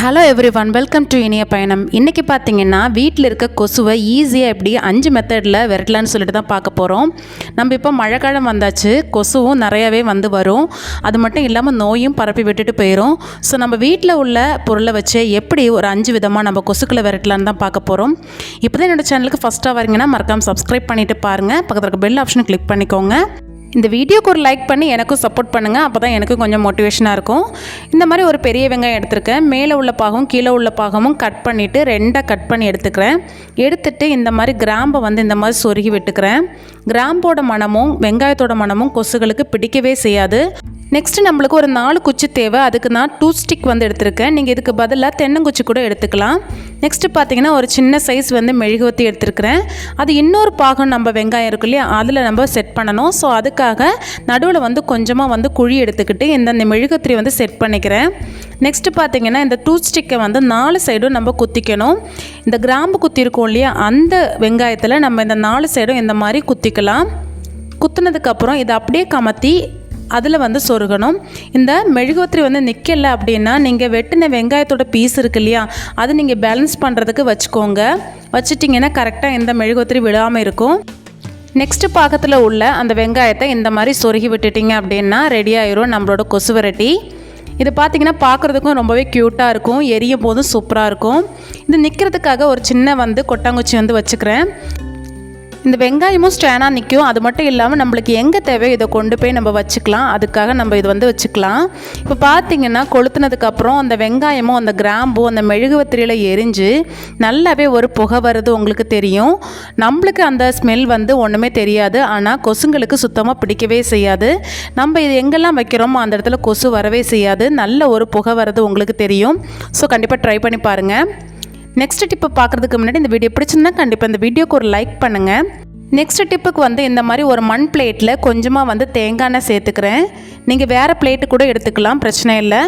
Hello everyone welcome to Iniya Payanam. இன்றைக்கி பார்த்தீங்கன்னா வீட்டில் இருக்க கொசுவை ஈஸியாக எப்படி அஞ்சு மெத்தடில் விரட்டலான்னு சொல்லிட்டு தான் பார்க்க போகிறோம் நம்ம இப்போ மழைக்காலம் வந்தாச்சு கொசுவும் நிறையாவே வந்து வரும். அது மட்டும் இல்லாமல் நோயும் பரப்பி விட்டுட்டு போயிடும் ஸோ நம்ம வீட்டில் உள்ள பொருளை வச்சு எப்படி ஒரு அஞ்சு விதமாக நம்ம கொசுக்களை விரட்டலான்னு தான் பார்க்க போகிறோம் இப்போ தான் என்னோடய சேனலுக்கு ஃபஸ்ட்டாக வரீங்கன்னா மறக்காமல் சப்ஸ்கிரைப் பண்ணிவிட்டு பாருங்கள் பக்கத்தில் இருக்க பெல் ஆப்ஷனை கிளிக் பண்ணிக்கோங்க. இந்த வீடியோக்கு ஒரு லைக் பண்ணி எனக்கும் சப்போர்ட் பண்ணுங்கள் அப்போ தான் எனக்கும் கொஞ்சம் மோட்டிவேஷனாக இருக்கும். இந்த மாதிரி ஒரு பெரிய வெங்காயம் எடுத்துருக்கேன். மேலே உள்ள பாகம் கீழே உள்ள பாகமும் கட் பண்ணிவிட்டு ரெண்டாக கட் பண்ணி எடுத்துக்கிறேன். எடுத்துகிட்டு இந்த மாதிரி கிராம்பை வந்து இந்த மாதிரி சொருகி விட்டுக்கிறேன். கிராம்போட மணமும் வெங்காயத்தோட மணமும் கொசுகளுக்கு பிடிக்கவே செய்யாது. நெக்ஸ்ட்டு நம்மளுக்கு ஒரு நாலு குச்சி தேவை. அதுக்கு நான் டூ ஸ்டிக் வந்து எடுத்திருக்கேன். நீங்கள் இதுக்கு பதிலாக தென்னங்குச்சி கூட எடுத்துக்கலாம். நெக்ஸ்ட்டு பார்த்தீங்கன்னா ஒரு சின்ன சைஸ் வந்து மெழுகுவத்தி எடுத்துருக்கிறேன். அது இன்னொரு பாகம் நம்ம வெங்காயம் இருக்கு இல்லையா அதில் நம்ம செட் பண்ணணும். ஸோ அதுக்காக நடுவில் வந்து கொஞ்சமாக வந்து குழி எடுத்துக்கிட்டு இந்த அந்த மெழுகுத்திரி வந்து செட் பண்ணிக்கிறேன். நெக்ஸ்ட்டு பார்த்தீங்கன்னா இந்த டூ ஸ்டிக்கை வந்து நாலு சைடும் நம்ம குத்திக்கணும். இந்த கிராம்பு குத்தி இருக்கோம் இல்லையா அந்த வெங்காயத்தில் நம்ம இந்த நாலு சைடும் இந்த மாதிரி குத்திக்கலாம். குத்துனதுக்கப்புறம் இதை அப்படியே கமத்தி அதில் வந்து சொருகணும். இந்த மெழுகுவத்திரி வந்து நிற்கலை அப்படின்னா நீங்கள் வெட்டின வெங்காயத்தோட பீஸ் இருக்கு இல்லையா? அது நீங்கள் பேலன்ஸ் பண்ணுறதுக்கு வச்சுக்கோங்க. வச்சுட்டிங்கன்னா கரெக்டாக இந்த மெழுகுவத்திரி விழாமல் இருக்கும். நெக்ஸ்ட்டு பாகத்தில் உள்ள அந்த வெங்காயத்தை இந்த மாதிரி சொருகி விட்டுட்டிங்க அப்படின்னா ரெடி ஆயிரும் நம்மளோட கொசு வெரைட்டி. இது பார்த்தீங்கன்னா பார்க்குறதுக்கும் ரொம்பவே க்யூட்டாக இருக்கும். எரியும் போதும் சூப்பராக இருக்கும். இது நிற்கிறதுக்காக ஒரு சின்ன வந்து கொட்டாங்குச்சி வந்து வச்சுக்கிறேன். இந்த வெங்காயமும் ஸ்டானாக நிற்கும் அது மட்டும் இல்லாமல் நம்மளுக்கு எங்கே தேவையோ இதை கொண்டு போய் நம்ம வச்சுக்கலாம். அதுக்காக நம்ம இது வந்து வச்சுக்கலாம். இப்போ பார்த்தீங்கன்னா கொளுத்துனதுக்கப்புறம் அந்த வெங்காயமும் அந்த கிராம்பும் அந்த மெழுகுவத்திரியில் எரிஞ்சு நல்லாவே ஒரு புகை வருது உங்களுக்கு தெரியும். நம்மளுக்கு அந்த ஸ்மெல் வந்து ஒன்றுமே தெரியாது. ஆனால் கொசுங்களுக்கு சுத்தமாக பிடிக்கவே செய்யாது. நம்ம இது எங்கெல்லாம் வைக்கிறோமோ அந்த இடத்துல கொசு வரவே செய்யாது. நல்ல ஒரு புகை வரது உங்களுக்கு தெரியும். ஸோ கண்டிப்பாக ட்ரை பண்ணி பாருங்கள் நெக்ஸ்ட் டிப்பை பார்க்குறதுக்கு முன்னாடி இந்த வீடியோ பிடிச்சிருந்தா கண்டிப்பாக இந்த வீடியோக்கு ஒரு லைக் பண்ணுங்கள் நெக்ஸ்ட் டிப்புக்கு வந்து இந்த மாதிரி ஒரு மண் பிளேட்டில் கொஞ்சமாக வந்து தேங்காய் எண்ணெய் சேர்த்துக்கிறேன். நீங்கள் வேறு பிளேட்டு கூட எடுத்துக்கலாம் பிரச்சனை இல்லை.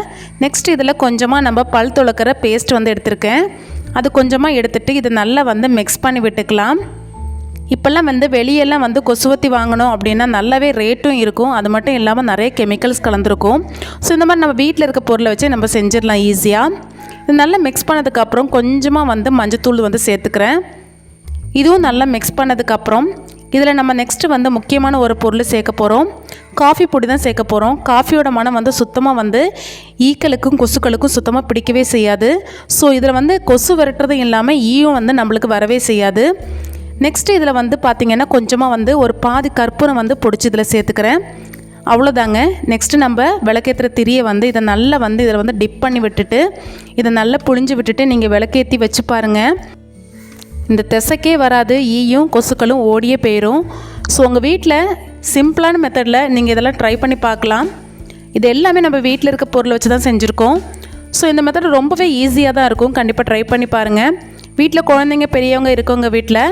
நெக்ஸ்ட் இதில் கொஞ்சமாக நம்ம பல் துளக்கிற பேஸ்ட் வந்து எடுத்திருக்கேன். அது கொஞ்சமாக எடுத்துகிட்டு இதை நல்லா வந்து மிக்ஸ் பண்ணி விட்டுக்கலாம். இப்போல்லாம் வந்து வெளியெல்லாம் வந்து கொசுவத்தி வாங்கணும் அப்படின்னா நல்லாவே ரேட்டும் இருக்கும். அது மட்டும் இல்லாமல் நிறைய கெமிக்கல்ஸ் கலந்துருக்கும். ஸோ இந்த மாதிரி நம்ம வீட்டில் இருக்க பொருளை வச்சு நம்ம செஞ்சிடலாம் ஈஸியாக நல்லா மிக்ஸ் பண்ணதுக்கப்புறம் கொஞ்சமாக வந்து மஞ்சத்தூள் வந்து சேர்த்துக்கிறேன். இதுவும் நல்லா மிக்ஸ் பண்ணதுக்கப்புறம் இதில் நம்ம நெக்ஸ்ட்டு வந்து முக்கியமான ஒரு பொருள் சேர்க்க போகிறோம் காஃபி பொடி தான் சேர்க்க போகிறோம் காஃபியோட மனம் வந்து சுத்தமாக வந்து ஈக்களுக்கும் கொசுக்களுக்கும் சுத்தமாக பிடிக்கவே செய்யாது. ஸோ இதில் வந்து கொசு விரட்டுறதும் இல்லாமல் ஈயும் வந்து நம்மளுக்கு வரவே செய்யாது. நெக்ஸ்ட்டு இதில் வந்து பார்த்திங்கன்னா கொஞ்சமாக வந்து ஒரு பாதி கற்பூரம் வந்து பிடிச்சி இதில் சேர்த்துக்கிறேன். அவ்வளோதாங்க நெக்ஸ்ட்டு நம்ம விளக்கேற்றுற திரியை வந்து இதை நல்லா வந்து இதில் வந்து டிப் பண்ணி விட்டுட்டு இதை நல்லா புழிஞ்சு விட்டுட்டு நீங்கள் விளக்கேற்றி வச்சு பாருங்கள் இந்த திசைக்கே வராது ஈயும் கொசுக்களும் ஓடியே போயிடும் ஸோ உங்கள் வீட்டில் சிம்பிளான மெத்தடில் நீங்கள் இதெல்லாம் ட்ரை பண்ணி பார்க்கலாம். இது எல்லாமே நம்ம வீட்டில் இருக்க பொருளை வச்சு தான் செஞ்சுருக்கோம். ஸோ இந்த மெத்தட் ரொம்பவே ஈஸியாக தான் இருக்கும். கண்டிப்பாக ட்ரை பண்ணி பாருங்கள் வீட்டில் குழந்தைங்க பெரியவங்க இருக்கவங்க வீட்டில்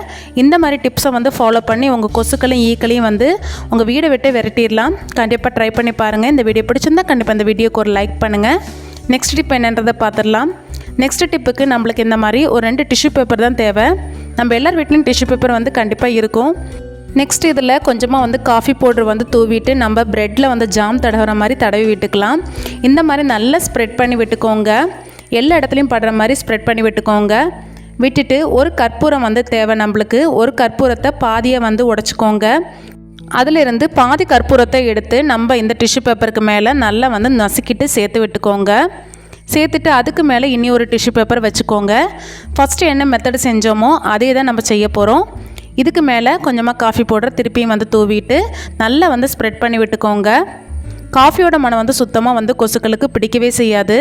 இந்த மாதிரி டிப்ஸை வந்து ஃபாலோ பண்ணி உங்கள் கொசுக்களையும் ஈக்களையும் வந்து உங்கள் வீடை விட்டு விரட்டிடலாம். கண்டிப்பாக ட்ரை பண்ணி பாருங்கள் இந்த வீடியோ பிடிச்சிருந்தா கண்டிப்பாக இந்த வீடியோக்கு ஒரு லைக் பண்ணுங்கள் நெக்ஸ்ட் டிப் என்னன்றதை பார்த்துடலாம். நெக்ஸ்ட் டிப்புக்கு நம்மளுக்கு இந்த மாதிரி ஒரு ரெண்டு டிஷ்யூ பேப்பர் தான் தேவை. நம்ம எல்லார் வீட்லேயும் டிஷ்யூ பேப்பர் வந்து கண்டிப்பாக இருக்கும். நெக்ஸ்ட் இதில் கொஞ்சமாக வந்து காஃபி பவுடர் வந்து தூவிட்டு நம்ம ப்ரெட்டில் வந்து ஜாம் தடவுற மாதிரி தடவி விட்டுக்கலாம். இந்த மாதிரி நல்லா ஸ்ப்ரெட் பண்ணி விட்டுக்கோங்க. எல்லா இடத்துலையும் படுற மாதிரி ஸ்ப்ரெட் பண்ணி விட்டுக்கோங்க. விட்டுட்டு ஒரு கற்பூரம் வந்து தேவை நம்மளுக்கு. ஒரு கற்பூரத்தை பாதியை வந்து உடச்சிக்கோங்க. அதிலிருந்து பாதி கற்பூரத்தை எடுத்து நம்ம இந்த டிஷ்யூ பேப்பருக்கு மேலே நல்லா வந்து நசுக்கிட்டு சேர்த்து விட்டுக்கோங்க. சேர்த்துட்டு அதுக்கு மேலே இனி ஒரு டிஷ்யூ பேப்பர் வச்சுக்கோங்க. ஃபஸ்ட்டு என்ன மெத்தடு செஞ்சோமோ அதே தான் நம்ம செய்ய போகிறோம் இதுக்கு மேலே கொஞ்சமாக காஃபி பவுடர் திருப்பியும் வந்து தூவிட்டு நல்லா வந்து ஸ்ப்ரெட் பண்ணி விட்டுக்கோங்க. காஃபியோட மனம் வந்து சுத்தமாக வந்து கொசுக்களுக்கு பிடிக்கவே செய்யாது.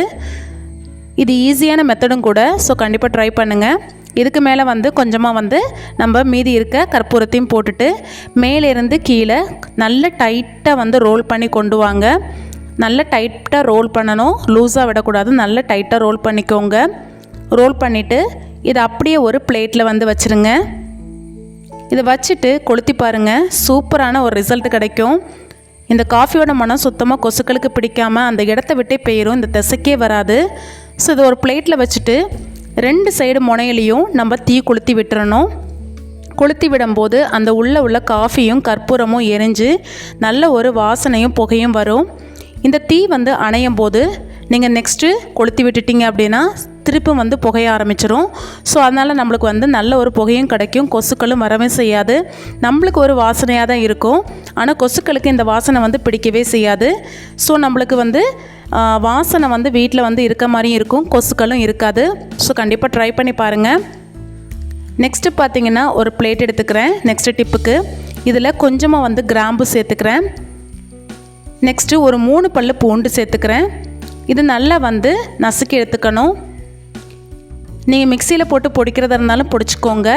இது ஈஸியான மெத்தடும் கூட ஸோ கண்டிப்பாக ட்ரை பண்ணுங்கள் இதுக்கு மேலே வந்து கொஞ்சமாக வந்து நம்ம மீதி இருக்க கற்பூரத்தையும் போட்டுட்டு மேலேருந்து கீழே நல்ல டைட்டாக வந்து ரோல் பண்ணி கொண்டு வாங்க. நல்ல டைட்டாக ரோல் பண்ணணும். லூஸாக விடக்கூடாது. நல்ல டைட்டாக ரோல் பண்ணிக்கோங்க. ரோல் பண்ணிவிட்டு இதை அப்படியே ஒரு பிளேட்டில் வந்து வச்சுருங்க. இதை வச்சுட்டு கொளுத்தி பாருங்கள் சூப்பரான ஒரு ரிசல்ட் கிடைக்கும். இந்த காஃபியோட மனம் சுத்தமாக கொசுக்களுக்கு பிடிக்காம அந்த இடத்த விட்டே போயிடும் இந்த திசைக்கே வராது. ஸோ இது ஒரு பிளேட்டில் வச்சுட்டு ரெண்டு சைடு முனையிலையும் நம்ம தீ கொளுத்தி விட்டுறணும். கொளுத்தி விடும்போது அந்த உள்ளே உள்ள காஃபியும் கற்பூரமும் எரிஞ்சு நல்ல ஒரு வாசனையும் புகையும் வரும். இந்த தீ வந்து அணையும் போது நீங்கள் நெக்ஸ்ட்டு கொளுத்தி விட்டுட்டீங்க அப்படின்னா திருப்பும் வந்து புகைய ஆரம்பிச்சிரும். ஸோ அதனால் நம்மளுக்கு வந்து நல்ல ஒரு புகையும் கிடைக்கும். கொசுக்களும் வரவே செய்யாது. நம்மளுக்கு ஒரு வாசனையாக தான் இருக்கும். ஆனால் கொசுக்களுக்கு இந்த வாசனை வந்து பிடிக்கவே செய்யாது. ஸோ நம்மளுக்கு வந்து வாசனை வந்து வீட்டில் வந்து இருக்க மாதிரியும் இருக்கும். கொசுக்களும் இருக்காது. ஸோ கண்டிப்பாக ட்ரை பண்ணி பாருங்கள் நெக்ஸ்ட்டு பார்த்தீங்கன்னா ஒரு பிளேட் எடுத்துக்கிறேன். நெக்ஸ்ட்டு டிப்புக்கு இதில் கொஞ்சமாக வந்து கிராம்பு சேர்த்துக்கிறேன். நெக்ஸ்ட்டு ஒரு மூணு பல்லு பூண்டு சேர்த்துக்கிறேன். இது நல்லா வந்து நசுக்கி எடுத்துக்கணும். நீங்கள் மிக்சியில் போட்டு பொடிக்கிறதா இருந்தாலும் பொடிச்சுக்கோங்க.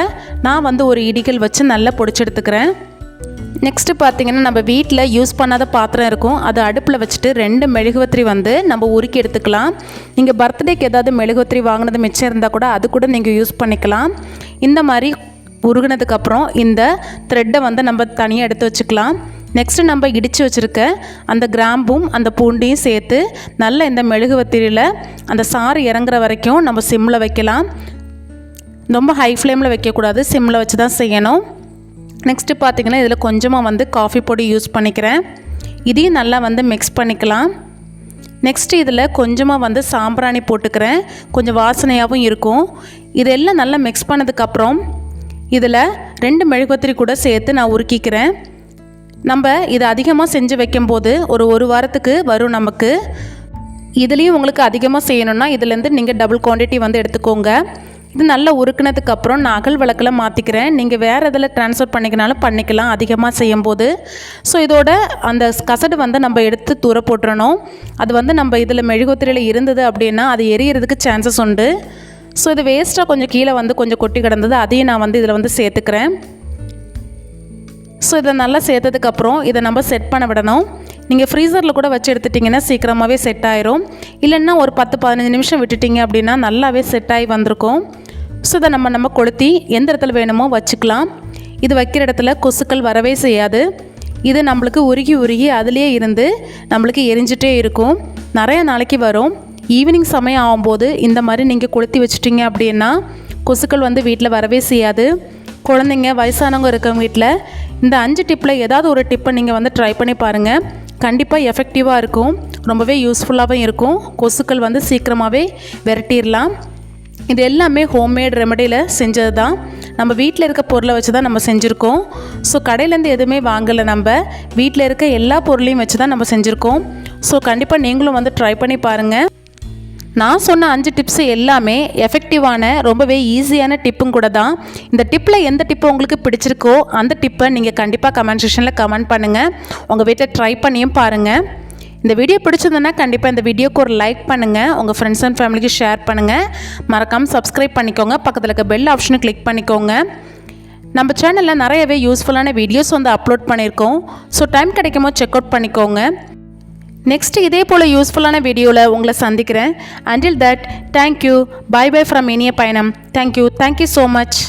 நான் வந்து ஒரு இடிகள் வச்சு நல்லா பொடிச்செடுத்துக்கிறேன். நெக்ஸ்ட்டு பார்த்தீங்கன்னா நம்ம வீட்டில் யூஸ் பண்ணாத பாத்திரம் இருக்கும். அதை அடுப்பில் வச்சுட்டு ரெண்டு மெழுகுவத்திரி வந்து நம்ம உருக்கி எடுத்துக்கலாம். நீங்கள் பர்த்டேக்கு ஏதாவது மெழுகுவத்திரி வாங்கினது மிச்சம் இருந்தால் கூட அது கூட நீங்கள் யூஸ் பண்ணிக்கலாம். இந்த மாதிரி உருகினதுக்கப்புறம் இந்த த்ரெட்டை வந்து நம்ம தனியாக எடுத்து வச்சுக்கலாம். நெக்ஸ்ட்டு நம்ம இடித்து வச்சுருக்க அந்த கிராம்பும் அந்த பூண்டையும் சேர்த்து நல்ல இந்த மெழுகுவத்திரியில் அந்த சாறு இறங்குற வரைக்கும் நம்ம சிம்மில் வைக்கலாம். ரொம்ப ஹை ஃப்ளேமில் வைக்கக்கூடாது. சிம்மில் வச்சு தான் செய்யணும். நெக்ஸ்ட்டு பார்த்தீங்கன்னா இதில் கொஞ்சமாக வந்து காஃபி பொடி யூஸ் பண்ணிக்கிறேன். இதையும் நல்லா வந்து மிக்ஸ் பண்ணிக்கலாம். நெக்ஸ்ட் இதில் கொஞ்சமாக வந்து சாம்பிராணி போட்டுக்கிறேன். கொஞ்சம் வாசனையாகவும் இருக்கும். இதெல்லாம் நல்லா மிக்ஸ் பண்ணதுக்கப்புறம் இதில் ரெண்டு மெழுகுவத்திரி கூட சேர்த்து நான் உருக்கிக்கிறேன். நம்ம இதை அதிகமாக செஞ்சு வைக்கும்போது ஒரு ஒரு வாரத்துக்கு வரும் நமக்கு. இதுலேயும் உங்களுக்கு அதிகமாக செய்யணும்னா இதுலேருந்து நீங்கள் டபுள் குவான்டிட்டி வந்து எடுத்துக்கோங்க. இது நல்லா உருக்குனதுக்கு அப்புறம் நான் அகல் விளக்கில் மாற்றிக்கிறேன் நீங்கள் வேறு இதில் ட்ரான்ஸ்ஃபர் பண்ணிக்கினாலும் பண்ணிக்கலாம் அதிகமாக செய்யும்போது. ஸோ இதோட அந்த கசடு வந்து நம்ம எடுத்து தூர போட்டுறணும். அது வந்து நம்ம இதில் மெழுகுத்திரையில் இருந்தது அப்படின்னா அது எரியறதுக்கு சான்சஸ் உண்டு. ஸோ இது வேஸ்ட்டாக கொஞ்சம் கீழே வந்து கொஞ்சம் கொட்டி கிடந்தது அதையும் நான் வந்து இதில் வந்து சேர்த்துக்கிறேன். ஸோ இதை நல்லா சேர்த்ததுக்கப்புறம் இதை நம்ம செட் பண்ண விடணும். நீங்கள் ஃப்ரீசரில் கூட வச்சு எடுத்துட்டிங்கன்னா சீக்கிரமாகவே செட் ஆயிரும். இல்லைன்னா ஒரு பத்து பதினஞ்சு நிமிஷம் விட்டுட்டிங்க அப்படின்னா நல்லாவே செட் ஆகி வந்திருக்கும். ஸோ இதை நம்ம நம்ம கொளுத்தி எந்த இடத்துல வேணுமோ வச்சுக்கலாம். இது வைக்கிற இடத்துல கொசுக்கள் வரவே செய்யாது. இது நம்மளுக்கு உருகி உருகி அதுலேயே இருந்து நம்மளுக்கு எரிஞ்சிட்டே இருக்கும். நிறைய நாளைக்கு வரும். ஈவினிங் சமயம் ஆகும்போது இந்த மாதிரி நீங்கள் கொளுத்தி வச்சுட்டிங்க அப்படின்னா கொசுக்கள் வந்து வீட்டில் வரவே செய்யாது. குழந்தைங்க வயசானவங்க இருக்கவங்க வீட்டில் இந்த அஞ்சு டிப்பில் ஏதாவது ஒரு டிப்பை நீங்கள் வந்து ட்ரை பண்ணி பாருங்கள் கண்டிப்பாக எஃபெக்டிவாக இருக்கும். ரொம்பவே யூஸ்ஃபுல்லாகவும் இருக்கும். கொசுக்கள் வந்து சீக்கிரமாகவே விரட்டிடலாம் இது எல்லாமே ஹோம்மேட் ரெமடியில் செஞ்சது தான் நம்ம வீட்டில் இருக்க பொருளை வச்சு தான் நம்ம செஞ்சுருக்கோம். ஸோ கடையிலேருந்து எதுவுமே வாங்கலை நம்ம. வீட்டில் இருக்க எல்லா பொருளையும் வச்சு தான் நம்ம செஞ்சுருக்கோம். ஸோ கண்டிப்பாக நீங்களும் வந்து ட்ரை பண்ணி பாருங்கள் நான் சொன்ன அஞ்சு டிப்ஸு எல்லாமே எஃபெக்டிவான ரொம்பவே ஈஸியான டிப்பும் கூட தான். இந்த டிப்பில் எந்த டிப்பு உங்களுக்கு பிடிச்சிருக்கோ அந்த டிப்பை நீங்கள் கண்டிப்பாக கமெண்ட் செக்ஷனில் கமெண்ட் பண்ணுங்கள் உங்கள் வீட்டில் ட்ரை பண்ணியும் பாருங்கள் இந்த வீடியோ பிடிச்சதுன்னா கண்டிப்பாக இந்த வீடியோக்கு ஒரு லைக் பண்ணுங்கள் உங்கள் ஃப்ரெண்ட்ஸ் அண்ட் ஃபேமிலிக்கு ஷேர் பண்ணுங்கள் மறக்காமல் சப்ஸ்கிரைப் பண்ணிக்கோங்க. பக்கத்தில் இருக்க பெல் ஆப்ஷனை கிளிக் பண்ணிக்கோங்க. நம்ம சேனலில் நிறையவே யூஸ்ஃபுல்லான வீடியோஸ் வந்து அப்லோட் பண்ணியிருக்கோம். ஸோ டைம் கிடைக்குமோ செக் அவுட் பண்ணிக்கோங்க. நெக்ஸ்ட் இதே போல் யூஸ்ஃபுல்லான வீடியோவில் உங்களை சந்திக்கிறேன். Until that thank you bye bye from Iniya Payanam. Thank you thank you so much